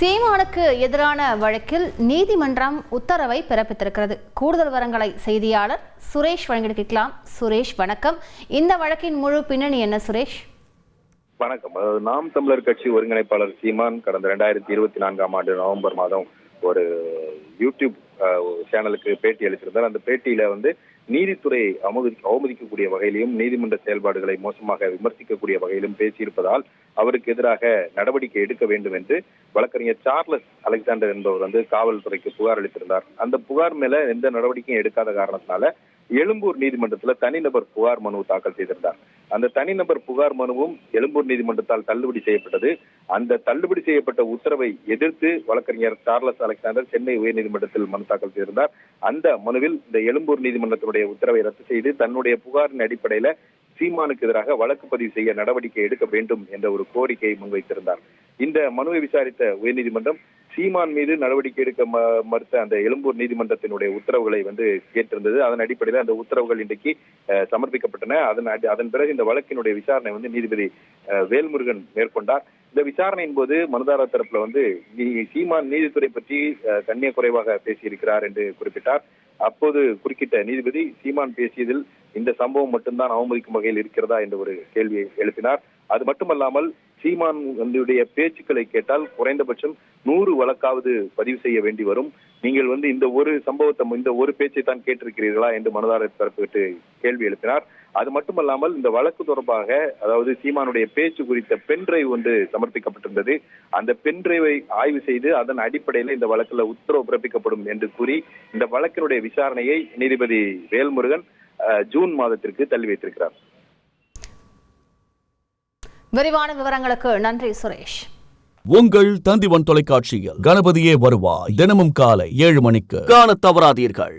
சீமானுக்கு எதிரான வழக்கில் நீதிமன்றம் உத்தரவை பிறப்பித்திருக்கிறது. கூடுதல் விவரங்களை செய்தியாளர் சுரேஷ் வழங்கிட சுரேஷ் வணக்கம். இந்த வழக்கின் முழு பின்னணி என்ன சுரேஷ்? வணக்கம். அதாவது நாம் தமிழர் கட்சி ஒருங்கிணைப்பாளர் சீமான் கடந்த ரெண்டாயிரத்தி இருபத்தி நான்காம் ஆண்டு நவம்பர் மாதம் ஒரு யூடியூப் சேனலுக்கு பேட்டி அளித்திருந்தார். அந்த பேட்டியில வந்து நீதித்துறை அவமதி அவமதிக்கக்கூடிய வகையிலும் நீதிமன்ற செயல்பாடுகளை மோசமாக விமர்சிக்கக்கூடிய வகையிலும் பேசியிருப்பதால் அவருக்கு எதிராக நடவடிக்கை எடுக்க வேண்டும் என்று வழக்கறிஞர் சார்லஸ் அலெக்சாண்டர் என்பவர் வந்து காவல்துறைக்கு புகார் அளித்திருந்தார். அந்த புகார் மேல எந்த நடவடிக்கையும் எடுக்காத காரணத்தினால எழும்பூர் நீதிமன்றத்துல தனிநபர் புகார் மனு தாக்கல் செய்திருந்தார். அந்த தனிநபர் புகார் மனுவும் எழும்பூர் நீதிமன்றத்தால் தள்ளுபடி செய்யப்பட்டது. அந்த தள்ளுபடி செய்யப்பட்ட உத்தரவை எதிர்த்து வழக்கறிஞர் சார்லஸ் அலெக்சாண்டர் சென்னை உயர்நீதிமன்றத்தில் மனு தாக்கல் செய்திருந்தார். அந்த மனுவில் இந்த எழும்பூர் நீதிமன்றத்தினுடைய உத்தரவை ரத்து செய்து தன்னுடைய புகாரின் அடிப்படையில சீமானுக்கு எதிராக வழக்கு பதிவு செய்ய நடவடிக்கை எடுக்க வேண்டும் என்ற ஒரு கோரிக்கையை முன்வைத்திருந்தார். இந்த மனுவை விசாரித்த உயர்நீதிமன்றம் சீமான் மீது நடவடிக்கை எடுக்க ம- மறுத்த அந்த எழும்பூர் நீதிமன்றத்தினுடைய உத்தரவுகளை வந்து கேட்டிருந்தது. அதன் அடிப்படையில் அந்த உத்தரவுகள் இன்றைக்கு சமர்ப்பிக்கப்பட்டன. அதன் அடி- அதன் பிறகு இந்த வழக்கினுடைய விசாரணை வந்து நீதிபதி வேல்முருகன் மேற்கொண்டார். இந்த விசாரணையின் போது மனுதாரர் தரப்புல வந்து சீமான் நீதித்துறை பற்றி கண்ணிய குறைவாக பேசியிருக்கிறார் என்று குறிப்பிட்டார். அப்போது குறுக்கிட்ட நீதிபதி சீமான் பேசியதில் இந்த சம்பவம் மட்டும்தான் அவமதிக்கும் வகையில் இருக்கிறதா என்ற ஒரு கேள்வியை எழுப்பினார். அது மட்டுமல்லாமல் சீமான் வந்துடைய பேச்சுக்களை கேட்டால் குறைந்தபட்சம் நூறு வழக்காவது பதிவு செய்ய வேண்டி வரும். நீங்கள் வந்து இந்த ஒரு சம்பவத்தை இந்த ஒரு பேச்சை தான் கேட்டிருக்கிறீர்களா என்று மனதாரர் தரப்பிட்டு கேள்வி எழுப்பினார். அது மட்டுமல்லாமல் இந்த வழக்கு தொடர்பாக அதாவது சீமானுடைய பேச்சு குறித்த பென்டிரைவ் ஒன்று சமர்ப்பிக்கப்பட்டிருந்தது. அந்த பென்டிரைவை ஆய்வு செய்து அதன் அடிப்படையில் இந்த வழக்கில் உத்தரவு பிறப்பிக்கப்படும் என்று கூறி இந்த வழக்கினுடைய விசாரணையை நீதிபதி வேல்முருகன் ஜூன் மாதத்திற்கு தள்ளி வைத்திருக்கிறார். விரிவான விவரங்களுக்கு நன்றி சுரேஷ். உங்கள் தந்திவன் தொலைக்காட்சியில் கணபதியே வருவாய். தினமும் காலை ஏழு மணிக்கு. காணத் தவறாதீர்கள்.